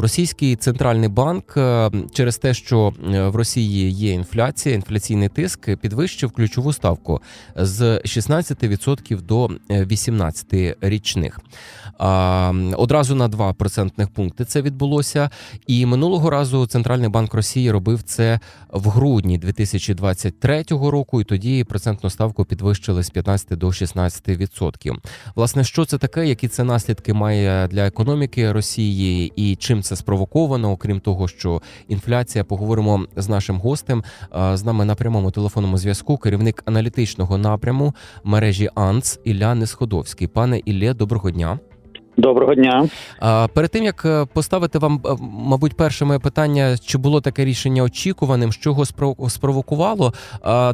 російський центральний банк е, через те, що е, в Росії є інфляція, інфляційний тиск підвищив ключову ставку з 16% до е, 18 річних. Одразу на 2 процентних пункти це відбулося. І минулого разу Центральний банк Росії робив це в грудні 2023 року, і тоді процентну ставку підвищили з 15 до 16%. Власне, що це таке, які це наслідки має для економіки Росії, і чим це спровоковано? Окрім того, що інфляція, поговоримо з нашим гостем. З нами на прямому телефонному зв'язку керівник аналітичного напряму мережі АНЦ Ілля Несходовський. Пане Іллє, доброго дня. Доброго дня. Перед тим як е, поставити вам, е, мабуть, перше моє питання, чи було таке рішення очікуваним, що його спро- спровокувало?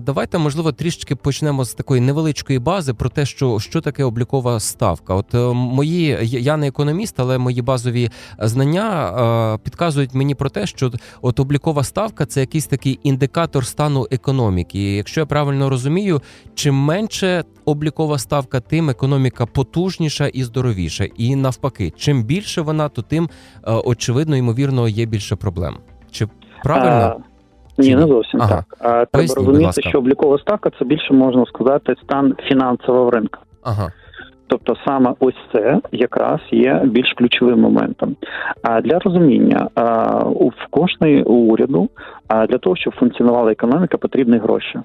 Давайте, можливо, трішечки почнемо з такої невеличкої бази про те, що, що таке облікова ставка. От е, мої я- не економіст, але мої базові знання підказують мені про те, що от облікова ставка це якийсь такий індикатор стану економіки. І якщо я правильно розумію, чим менше облікова ставка, тим економіка потужніша і здоровіша. І навпаки, чим більше вона, то тим е, очевидно, ймовірно, є більше проблем. Чи правильно? Ні, не зовсім Ага. так. А, треба Поясніть, будь розуміти, що облікова ставка це більше можна сказати стан фінансового ринку. Ага. Тобто саме ось це якраз є більш ключовим моментом. А для розуміння у в кожної уряду для того, щоб функціонувала економіка, потрібні гроші.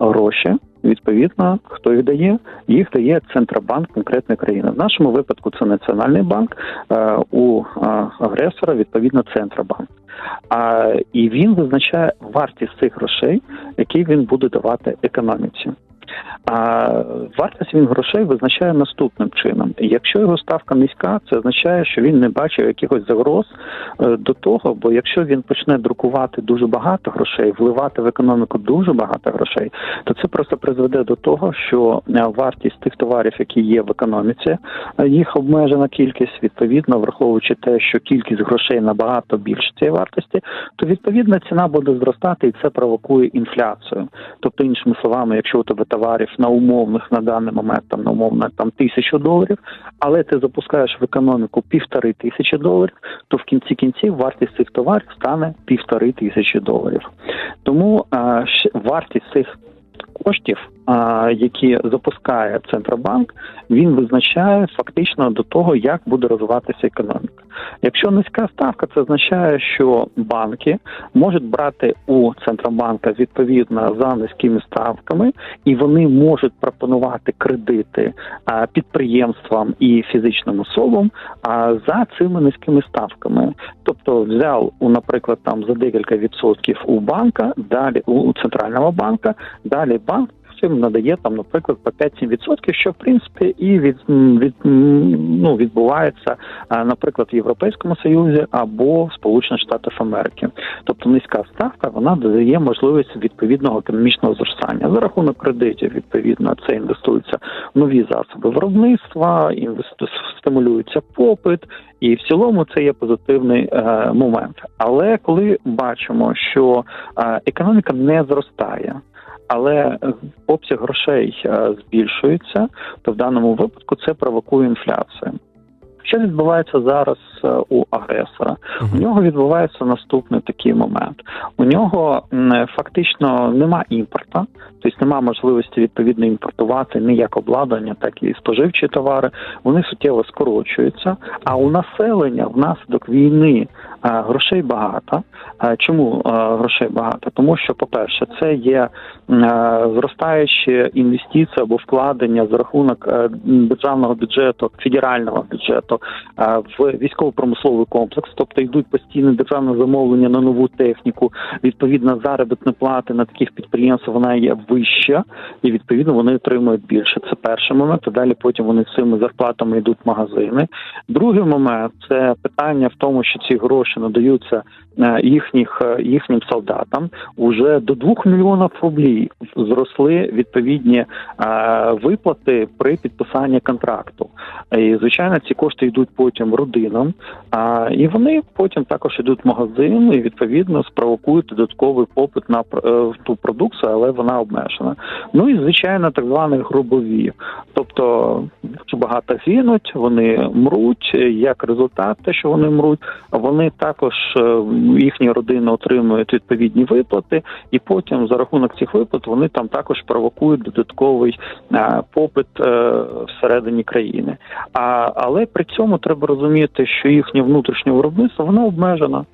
Гроші, відповідно, хто їх дає? Їх дає Центробанк конкретної країни. В нашому випадку це Національний банк, е, у е, агресора відповідно Центробанк. А і він визначає вартість цих грошей, які він буде давати економіці. А вартість він грошей визначає наступним чином: якщо його ставка низька, це означає, що він не бачив якихось загроз е, до того, бо якщо він почне друкувати дуже багато грошей, вливати в економіку дуже багато грошей, то це просто призведе до того, що е, вартість тих товарів, які є в економіці, е, їх обмежена кількість, відповідно, враховуючи те, що кількість грошей набагато більше цієї вартості, то відповідно ціна буде зростати, і це провокує інфляцію. Тобто, іншими словами, якщо у тебе товарів на умовних на даний момент там на умовно там тисячу доларів, але ти запускаєш в економіку півтори тисячі доларів, то в кінці кінців вартість цих товарів стане півтори тисячі доларів. Тому а, щ- вартість цих коштів, які запускає Центробанк, він визначає фактично до того, як буде розвиватися економіка. Якщо низька ставка, це означає, що банки можуть брати у Центробанка відповідно за низькими ставками, і вони можуть пропонувати кредити підприємствам і фізичним особам за цими низькими ставками. Тобто взяв у, наприклад, там за декілька відсотків у банка, далі у центрального банка, далі банк. Цим надає там, наприклад, по 5-7%, що в принципі і від, від ну, відбувається, наприклад, в Європейському Союзі або в Сполучених Штатах Америки. Тобто низька ставка вона дає можливість відповідного економічного зростання за рахунок кредитів. Відповідно, це інвестуються в нові засоби виробництва, стимулюється попит, і в цілому це є позитивний е, момент. Але коли бачимо, що е, економіка не зростає. Але обсяг грошей е, збільшується, то в даному випадку це провокує інфляцію. Що відбувається зараз е, у агресора? У нього відбувається наступний такий момент. У нього фактично нема імпорту, тобто нема можливості відповідно імпортувати ні як обладнання, так і споживчі товари. Вони суттєво скорочуються. А у населення внаслідок війни е, грошей багато. Е, Чому грошей багато? Тому що, по-перше, це є зростаючі інвестиції або вкладення за рахунок державного бюджету, федерального бюджету в військово-промисловий комплекс, тобто йдуть постійні державне замовлення на нову техніку. Відповідно, заробітні плати на таких підприємств вона є вища, і відповідно вони отримують більше. Це перший момент. А далі потім вони цими зарплатами йдуть в магазини. Другий момент це питання в тому, що ці гроші надаються е, їхніх е, їхнім солдатам, уже до 2 мільйонів рублів зросли відповідні е, виплати при підписанні контракту. І звичайно, ці кошти йдуть потім родинам, а і вони потім також йдуть в магазин і відповідно спровокують додатковий попит на е, ту продукцію, але вона обмежена. Ну і звичайно, так звані грубові. Тобто багато гинуть, вони мруть. Як результат, те, що вони мруть, вони також е, їхні родини отримують відповідні виплати, і потім за рахунок цих виплат вони там також провокують додатковий е, попит всередині країни. А але при цьому треба розуміти, що їхнє внутрішнє виробництво воно обмежено.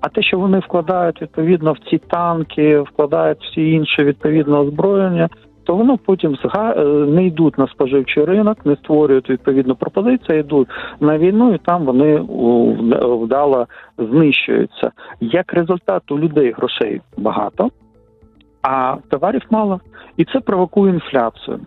А те, що вони вкладають відповідно в ці танки, вкладають всі інші відповідно озброєння, то воно потім е, не йдуть на споживчий ринок, не створюють відповідну пропозицію, йдуть на війну, і там вони вдало знищуються. Як результат у людей грошей багато, а товарів мало, і це провокує інфляцію.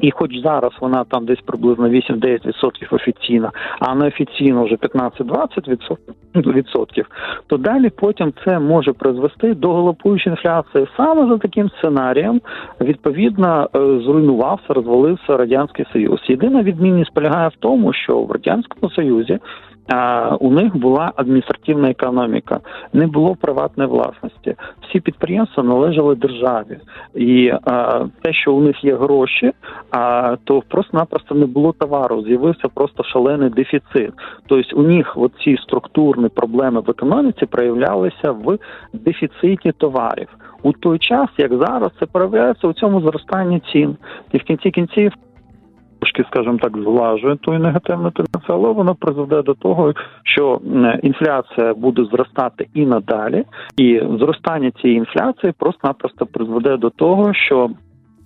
І хоч зараз вона там десь приблизно 8-9% офіційна, а неофіційно вже 15-20%, відсотків, то далі потім це може призвести до галопуючої інфляції. Саме за таким сценарієм відповідно е, зруйнувався, розвалився радянський союз. Єдина відмінність полягає в тому, що в радянському союзі. У них була адміністративна економіка, не було приватної власності. Всі підприємства належали державі, і те, що у них є гроші, а то просто-напросто не було товару. З'явився просто шалений дефіцит. Тобто у них ці структурні проблеми в економіці проявлялися в дефіциті товарів. У той час, як зараз, це проявляється у цьому зростанні цін, і в кінці кінців. Трошки, скажімо так, зглажує ту негативну тенденцію, але воно призведе до того, що інфляція буде зростати і надалі, і зростання цієї інфляції просто-напросто призведе до того, що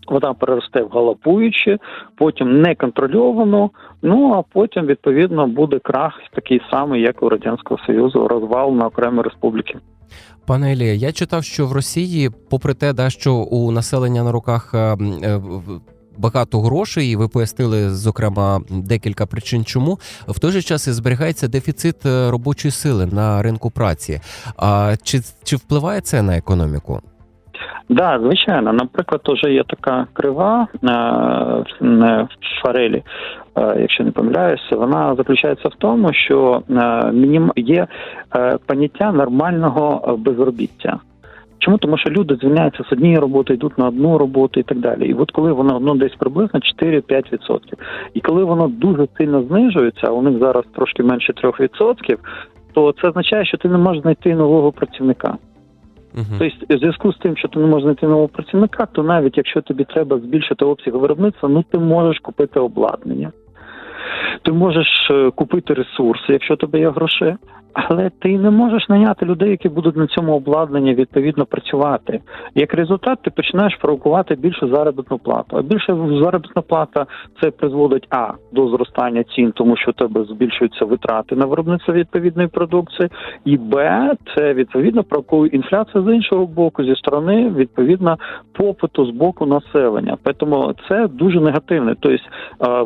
вона переросте в галопуюче, потім неконтрольовано. Ну а потім відповідно буде крах такий самий, як у радянського союзу, розвал на окремі республіки. Пане Елія, я читав, що в Росії, попри те, да, що у населення на руках е, м, е, багато грошей, і ви пояснили, зокрема, декілька причин, чому в той же час і зберігається дефіцит е, робочої сили на ринку праці. А чи, чи впливає це на економіку? Да, звичайно. Наприклад, вже є така крива е, в Фарелі, е, якщо не помиляюся, вона заключається в тому, що е, є е, поняття нормального е, безробіття. Чому? Тому що люди звільняються з однієї роботи, йдуть на одну роботу і так далі. І от коли воно ну, десь приблизно 4-5%. І коли воно дуже сильно знижується, а у них зараз трошки менше 3%, то це означає, що ти не можеш знайти нового працівника. Угу. Тобто, в зв'язку з тим, що ти не можеш знайти нового працівника, то навіть якщо тобі треба збільшити обсяг виробництва, ну ти можеш купити обладнання. Ти можеш е, купити ресурси, якщо тебе є гроші, але ти не можеш наняти людей, які будуть на цьому обладнанні відповідно працювати. Як результат, ти починаєш провокувати більшу заробітну плату. А більша заробітна плата це призводить а до зростання цін, тому що у тебе збільшуються витрати на виробництво відповідної продукції, і б це відповідно провокує інфляцію з іншого боку, зі сторони відповідно попиту з боку населення. Тому це дуже негативне. Тобто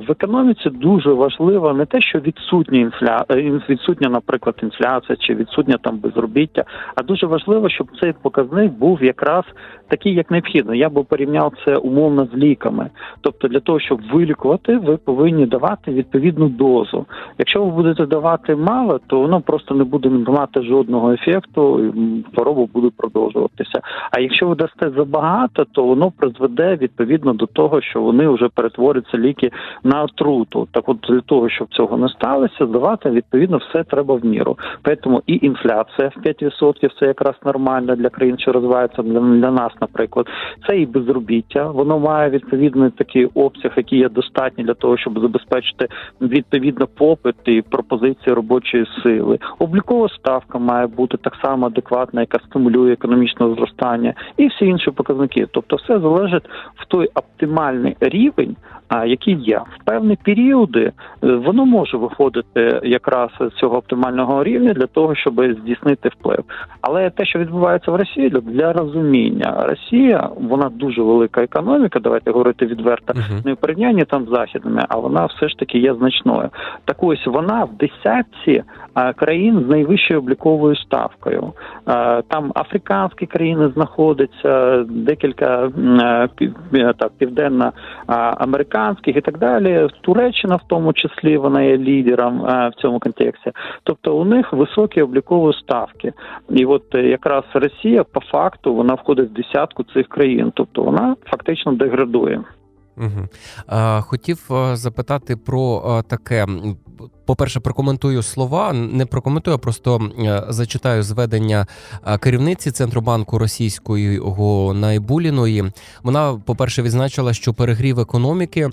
в економіці дуже важливо не те, що відсутня інфля... е, відсутня, наприклад, інфляція чи відсутня там безробіття, а дуже важливо, щоб цей показник був якраз такий, як необхідно. Я би порівняв це умовно з ліками. Тобто, для того, щоб вилікувати, ви повинні давати відповідну дозу. Якщо ви будете давати мало, то воно просто не буде мати жодного ефекту, і хвороба буде продовжуватися. А якщо ви дасте забагато, то воно призведе відповідно до того, що вони вже перетворюються ліки на отруту. Так, от для того, щоб цього не сталося, давати відповідно все треба в міру. Тому і інфляція в 5% це якраз нормально для країн, що розвиваються для, для нас, наприклад. Це і безробіття. Воно має відповідний такий обсяг, який є достатній для того, щоб забезпечити відповідно попит і пропозиції робочої сили. Облікова ставка має бути так само адекватна, яка стимулює економічне зростання, і всі інші показники. Тобто, все залежить в той оптимальний рівень, який є в певні періоди, воно може виходити якраз з цього оптимального рівня. для того, щоб здійснити вплив. Але те, що відбувається в Росії, для- розуміння, Росія вона дуже велика економіка. Давайте говорити відверто. Мгм. Не в порівнянні там з західними, а вона все ж таки є значною. Так ось вона в десятці е, країн з найвищою обліковою ставкою. Е, Там африканські країни знаходяться, декілька е, так, південно-американських і так далі. Туреччина, в тому числі, вона є лідером е, в цьому контексті. Тобто у них високі облікові ставки. І от е, якраз Росія по факту вона входить в десятку цих країн, тобто вона фактично деградує. А, Хотів е, запитати про таке. По-перше, прокоментую слова. Не прокоментую, а просто зачитаю зведення керівниці Центробанку російського Найбуліної. Вона, по-перше, відзначила, що перегрів економіки.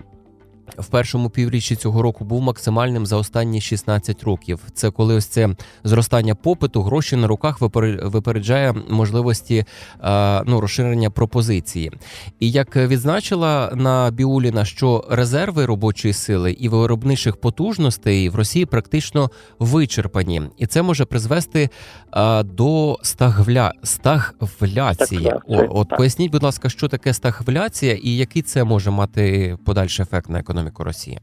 В першому півріччі цього року був максимальним за останні 16 років. Це коли ось це зростання попиту, гроші на руках випер- випереджає можливості е, ну, розширення пропозиції. І як відзначила на Біуліна, що резерви робочої сили і виробничих потужностей в Росії практично вичерпані, і це може призвести а, до стагвля... стагфляції. О, от поясніть, будь ласка, що таке стагфляція і який це може мати подальший ефект на економіку Росії?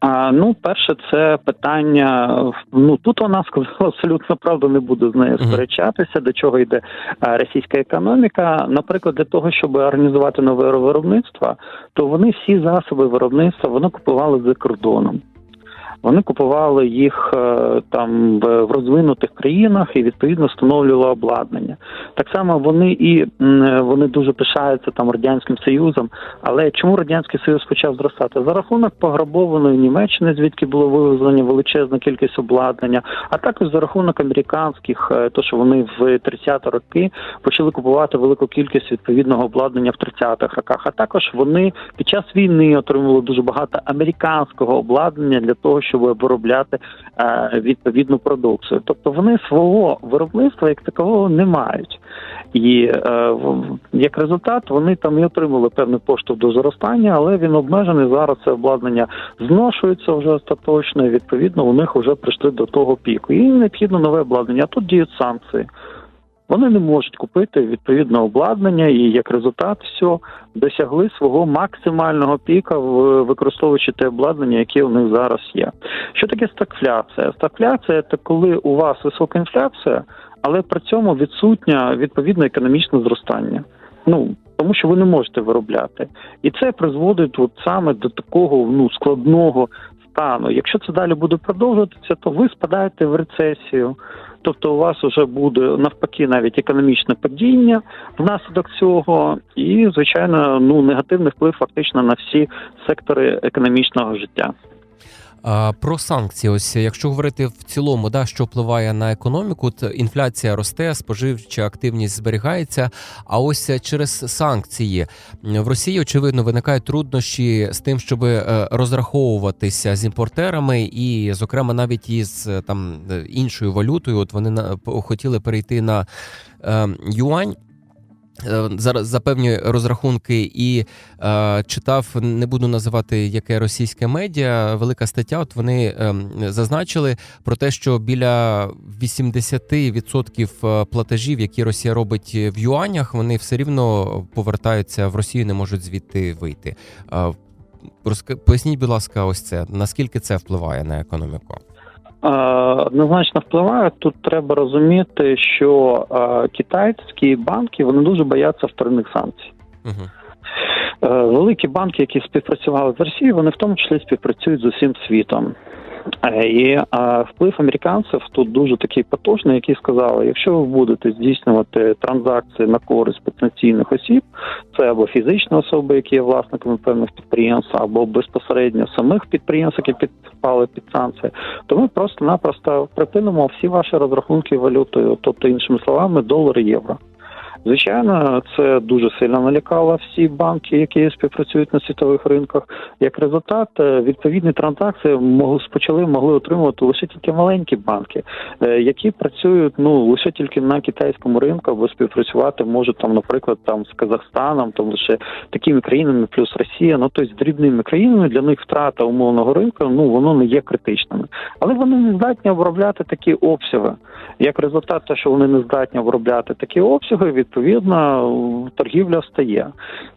А, ну, перше, це питання. Ну тут вона сказала абсолютно правду, не буду з нею сперечатися, до чого йде російська економіка. Наприклад, для того, щоб організувати нове виробництво, то вони всі засоби виробництва вони купували за кордоном. Вони купували їх е, там в розвинутих країнах і відповідно встановлювали обладнання. Так само вони і вони дуже пишаються там радянським союзом. Але чому радянський союз почав зростати? За рахунок пограбованої Німеччини, звідки було вивезено величезна кількість обладнання, а також за рахунок американських, е, то що вони в 30-ті роки почали купувати велику кількість відповідного обладнання в 30-х роках. А також вони під час війни отримували дуже багато американського обладнання для того, щоб виробляти е, відповідну продукцію. Тобто вони свого виробництва як такового не мають. І е, як результат вони там і отримали певний поштовх до зростання, але він обмежений. Зараз це обладнання зношується вже остаточно. І відповідно у них вже прийшли до того піку. І необхідно нове обладнання. А тут діють санкції. Вони не можуть купити відповідне обладнання, і як результат всього досягли свого максимального піка, використовуючи те обладнання, яке у них зараз є. Що таке стагфляція? Стагфляція це коли у вас висока інфляція, але при цьому відсутнє відповідне економічне зростання. Ну тому що ви не можете виробляти, і це призводить от саме до такого ну складного стану. Якщо це далі буде продовжуватися, то ви спадаєте в рецесію. Тобто у вас вже буде навпаки навіть економічне падіння внаслідок цього, і звичайно, ну негативний вплив фактично на всі сектори економічного життя. Про санкції, ось якщо говорити в цілому, да, що впливає на економіку, то інфляція росте, споживча активність зберігається. А ось через санкції в Росії очевидно виникають труднощі з тим, щоб е, розраховуватися з імпортерами, і, зокрема, навіть із е, там е, іншою валютою. От вони хотіли перейти на е, юань. Е, Зараз за певні розрахунки і е, читав, не буду називати яке російське медіа. Велика стаття. От вони е, зазначили про те, що біля 80% платежів, які Росія робить в юанях, вони все рівно повертаються в Росію, не можуть звідти вийти. Е, Поясніть, будь ласка, ось це наскільки це впливає на економіку? Е, Однозначно впливає. Тут треба розуміти, що е, китайські банки вони дуже бояться вторинних санкцій. Угу. Е, Великі банки, які співпрацювали з Росією, вони в тому числі співпрацюють з усім світом. Е, І е, вплив американців тут дуже такий потужний, які сказали, якщо ви будете здійснювати транзакції на користь потенційних осіб, це або фізичні особи, які є власниками певних підприємств, або безпосередньо самих підприємств, які підпали під санкції, то ми просто-напросто припинимо всі ваші розрахунки валютою, тобто іншими словами, долар і євро. Звичайно, це дуже сильно налякало всі банки, які співпрацюють на світових ринках. Як результат, е, відповідні транзакції могли почали могли отримувати лише тільки маленькі банки, е, які працюють ну лише тільки на китайському ринку, або співпрацювати можуть там, наприклад, там з Казахстаном, там лише такими країнами, плюс Росія. Ну тобто з дрібними країнами для них втрата умовного ринку ну воно не є критичними, але вони не здатні обробляти такі обсяги. Як результат, те, що вони не здатні обробляти такі обсяги, відповідно торгівля стає.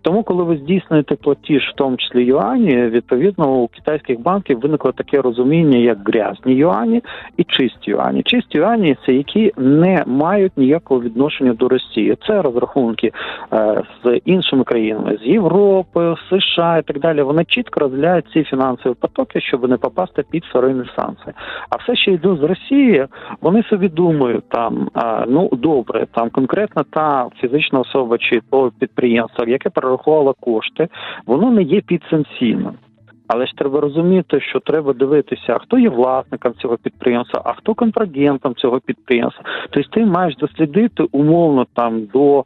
Тому, коли ви здійснюєте платіж, в тому числі юані, відповідно у китайських банків виникло таке розуміння, як грязні юані і чисті юані. Чисті юані це які не мають ніякого відношення до Росії. Це розрахунки е, з іншими країнами з Європи, США і так далі. Вони чітко розділяють ці фінансові потоки, щоб не попасти під вторинні санкції. А все, що йде з Росії, вони собі думають там, ну добре, там конкретно та фізична особа чи то підприємство, яке перерахувало кошти, воно не є підсанкційним. Але ж треба розуміти, що треба дивитися, хто є власником цього підприємства, а хто контрагентом цього підприємства. Тобто ти маєш дослідити умовно там до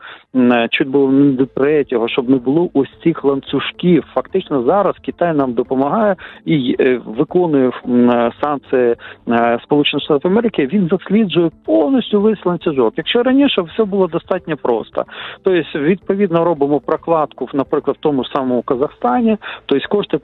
чуть було не до третього, щоб не було ось цих ланцюжків. Фактично зараз Китай нам допомагає і е, виконує санкції е, Сполучених Штатів Америки. Він досліджує повністю весь ланцюжок. Якщо раніше все було достатньо просто, тобто відповідно робимо прокладку, наприклад, в тому самому Казахстані, тобто кошти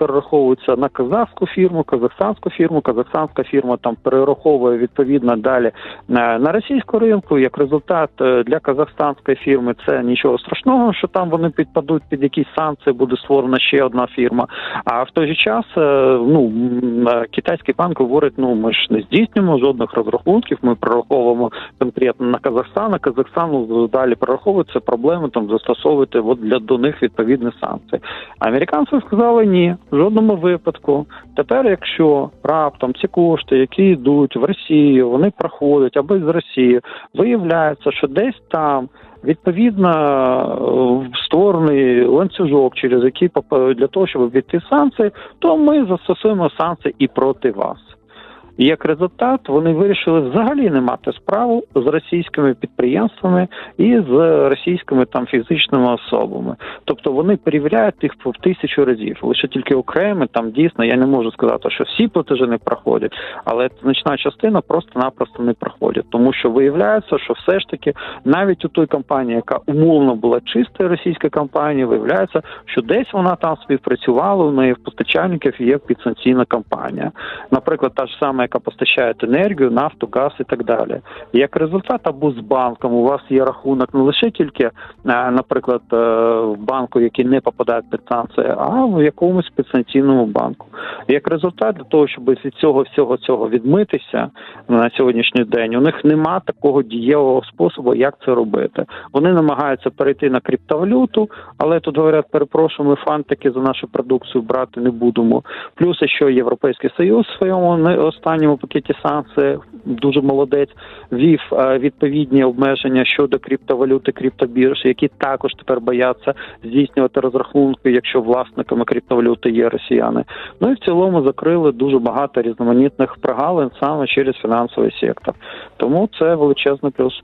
перераховуються на казахську фірму, казахстанську фірму, казахстанська фірма там перераховує відповідно далі на, на російську ринку. Як результат е, для казахстанської фірми це нічого страшного, що там вони підпадуть під якісь санкції, буде створена ще одна фірма. А в той же час е, ну е, китайський банк говорить: ну ми ж не здійснюємо жодних розрахунків. Ми перераховуємо конкретно на Казахстан. а Казахстану далі перераховується проблеми там застосовувати от для до них відповідні санкції. Американці сказали ні, в жодному випадку. Тепер, якщо раптом ці кошти, які йдуть в Росію, вони проходять або з Росії, виявляється, що десь там. Відповідно, створений ланцюжок, через який для того, щоб обійти санкції, то ми застосуємо санкції і проти вас. І як результат, вони вирішили взагалі не мати справу з російськими підприємствами і з російськими там фізичними особами. Тобто вони перевіряють їх в тисячу разів. Лише тільки окремі там дійсно я не можу сказати, що всі платежі не проходять, але значна частина просто-напросто не проходять, тому що виявляється, що все ж таки навіть у той компанії, яка умовно була чистою російська компанія, виявляється, що десь вона там співпрацювала. У неї в постачальників є підсанкційна компанія, наприклад, та ж сама, яка постачає енергію, нафту, газ і так далі. Як результат, або з банком у вас є рахунок не лише тільки, е, наприклад, е, в банку, який не попадає під санкції, а в якомусь підсанкційному банку. Як результат, для того, щоб від цього всього цього відмитися на сьогоднішній день, у них нема такого дієвого способу, як це робити. Вони намагаються перейти на криптовалюту, але тут говорять, перепрошую, ми фантики за нашу продукцію брати не будемо. Плюс що Європейський Союз в своєму не- останньому пакеті санкцій дуже молодець ввів е, відповідні обмеження щодо криптовалюти, криптобірж, які також тепер бояться здійснювати розрахунки, якщо власниками криптовалюти є росіяни. Ну і в цілому закрили дуже багато різноманітних прогалин саме через фінансовий сектор. Тому це величезний плюс.